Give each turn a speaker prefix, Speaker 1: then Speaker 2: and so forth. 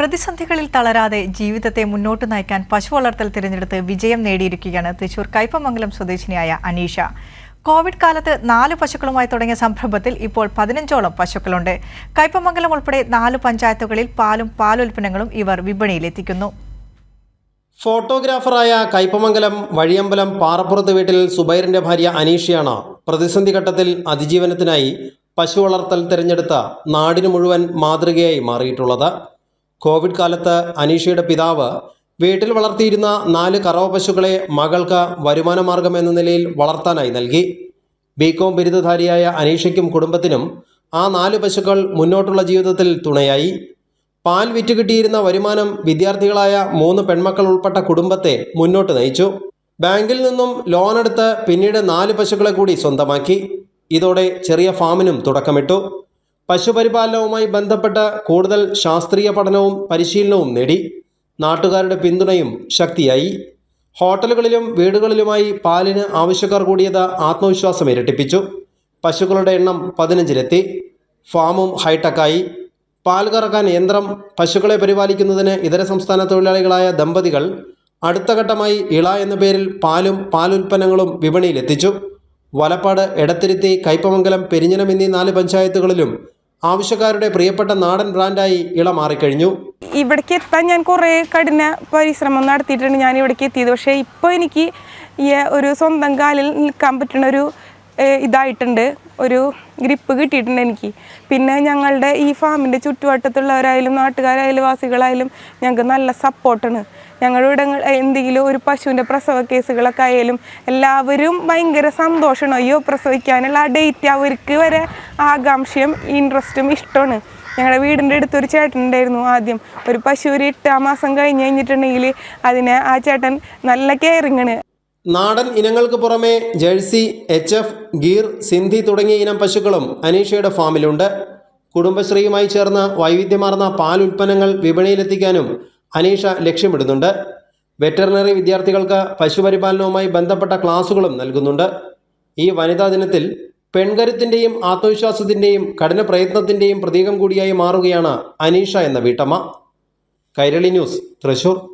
Speaker 1: പ്രതിസന്ധികളിൽ തളരാതെ ജീവിതത്തെ മുന്നോട്ട് നയിക്കാൻ പശു വളർത്തൽ തിരഞ്ഞെടുത്ത് വിജയം നേടിയിരിക്കുകയാണ് തൃശൂർ കൈപ്പമംഗലം സ്വദേശിനിയായ അനീഷ. കോവിഡ് കാലത്ത് നാല് പശുക്കളുമായി തുടങ്ങിയ സംരംഭത്തിൽ ഇപ്പോൾ പതിനഞ്ചോളം പശുക്കളുണ്ട്. കൈപ്പമംഗലം ഉൾപ്പെടെ നാല് പഞ്ചായത്തുകളിൽ പാലും പാലുൽപ്പന്നങ്ങളും ഇവർ വിപണിയിലെത്തിക്കുന്നു.
Speaker 2: ഫോട്ടോഗ്രാഫറായ കൈപ്പമംഗലം വഴിയമ്പലം പാറപ്പുറത്ത് വീട്ടിൽ സുബൈറിന്റെ ഭാര്യ അനീഷയാണ് പ്രതിസന്ധി ഘട്ടത്തിൽ അതിജീവനത്തിനായി പശു വളർത്തൽ തിരഞ്ഞെടുത്ത നാടിനു മുഴുവൻ മാതൃകയായി മാറിയിട്ടുള്ളത്. കോവിഡ് കാലത്ത് അനീഷയുടെ പിതാവ് വീട്ടിൽ വളർത്തിയിരുന്ന നാല് കറവ പശുക്കളെ മകൾക്ക് വരുമാനമാർഗം എന്ന നിലയിൽ വളർത്താനായി നൽകി. ബികോം ബിരുദധാരിയായ അനീഷയ്ക്കും കുടുംബത്തിനും ആ നാല് പശുക്കൾ മുന്നോട്ടുള്ള ജീവിതത്തിൽ തുണയായി. പാൽ വിറ്റ് കിട്ടിയിരുന്ന വരുമാനം വിദ്യാർത്ഥികളായ മൂന്ന് പെൺമക്കൾ ഉൾപ്പെട്ട കുടുംബത്തെ മുന്നോട്ട് നയിച്ചു. ബാങ്കിൽ നിന്നും ലോൺ എടുത്ത് പിന്നീട് നാല് പശുക്കളെ കൂടി സ്വന്തമാക്കി. ഇതോടെ ചെറിയ ഫാമിനും തുടക്കമിട്ടു. പശുപരിപാലനവുമായി ബന്ധപ്പെട്ട കൂടുതൽ ശാസ്ത്രീയ പഠനവും പരിശീലനവും നേടി. നാട്ടുകാരുടെ പിന്തുണയും ശക്തിയായി. ഹോട്ടലുകളിലും വീടുകളിലുമായി പാലിന് ആവശ്യക്കാർ കൂടിയത് ആത്മവിശ്വാസം ഇരട്ടിപ്പിച്ചു. പശുക്കളുടെ എണ്ണം പതിനഞ്ചിലെത്തി. ഫാമും ഹൈടെക്കായി. പാൽ കറക്കാൻ യന്ത്രം പശുക്കളെ പരിപാലിക്കുന്നതിന് ഇതര സംസ്ഥാന തൊഴിലാളികളായ ദമ്പതികൾ അടുത്ത ഘട്ടമായി ഇള എന്ന പേരിൽ പാലും പാലുൽപ്പന്നങ്ങളും വിപണിയിലെത്തിച്ചു. വലപ്പാട് എടത്തിരുത്തി കയ്പമംഗലം പെരിഞ്ഞനം എന്നീ നാല് പഞ്ചായത്തുകളിലും ആവശ്യക്കാരുടെ പ്രിയപ്പെട്ട നാടൻ ബ്രാൻഡായി ഇള മാറിക്കഴിഞ്ഞു.
Speaker 3: ഇവിടേക്ക് എത്താൻ ഞാൻ കുറേ കഠിന പരിശ്രമം നടത്തിയിട്ടുണ്ട്. ഞാൻ ഇവിടേക്ക് എത്തിയത്. പക്ഷേ ഇപ്പോൾ എനിക്ക് ഒരു സ്വന്തം കാലിൽ നിൽക്കാൻ പറ്റുന്ന ഒരു ഇതായിട്ടുണ്ട്. ഒരു ഗ്രിപ്പ് കിട്ടിയിട്ടുണ്ട് എനിക്ക്. പിന്നെ ഞങ്ങളുടെ ഈ ഫാമിന്റെ ചുറ്റുവട്ടത്തുള്ളവരായാലും നാട്ടുകാരായാലും വാസികളായാലും ഞങ്ങൾക്ക് നല്ല സപ്പോർട്ടാണ്. ഞങ്ങളുടെ എന്തെങ്കിലും ഒരു പശുവിന്റെ പ്രസവ കേസുകളൊക്കെ ആയാലും എല്ലാവരും ഭയങ്കര സന്തോഷമാണ്. അയ്യോ പ്രസവിക്കാനുള്ള ആ ഡേറ്റ് അവർക്ക് വരെ ആകാംക്ഷയും ഇൻട്രസ്റ്റും ഇഷ്ടമാണ്. ഞങ്ങളുടെ വീടിന്റെ അടുത്തൊരു ചേട്ടൻ ഉണ്ടായിരുന്നു ആദ്യം. ഒരു പശു ഒരു എട്ടാം മാസം കഴിഞ്ഞ് കഴിഞ്ഞിട്ടുണ്ടെങ്കിൽ അതിനെ ആ ചേട്ടൻ നല്ല കെയറിങ് ആണ്.
Speaker 2: നാടൻ ഇനങ്ങൾക്ക് പുറമെ Jersey H F Gir Sindhi തുടങ്ങിയ ഇനം പശുക്കളും അനീഷയുടെ ഫാമിലുണ്ട്. കുടുംബശ്രീയുമായി ചേർന്ന് വൈവിധ്യമാർന്ന പാൽ ഉൽപ്പന്നങ്ങൾ വിപണിയിലെത്തിക്കാനും അനീഷ ലക്ഷ്യമിടുന്നുണ്ട്. വെറ്ററിനറി വിദ്യാർത്ഥികൾക്ക് പശുപരിപാലനവുമായി ബന്ധപ്പെട്ട ക്ലാസുകളും നൽകുന്നുണ്ട്. ഈ വനിതാ ദിനത്തിൽ പെൺകരുത്തിന്റെയും ആത്മവിശ്വാസത്തിന്റെയും കഠിന പ്രയത്നത്തിന്റെയും പ്രതീകം കൂടിയായി മാറുകയാണ് അനീഷ എന്ന വീട്ടമ്മ. കൈരളി ന്യൂസ് തൃശൂർ.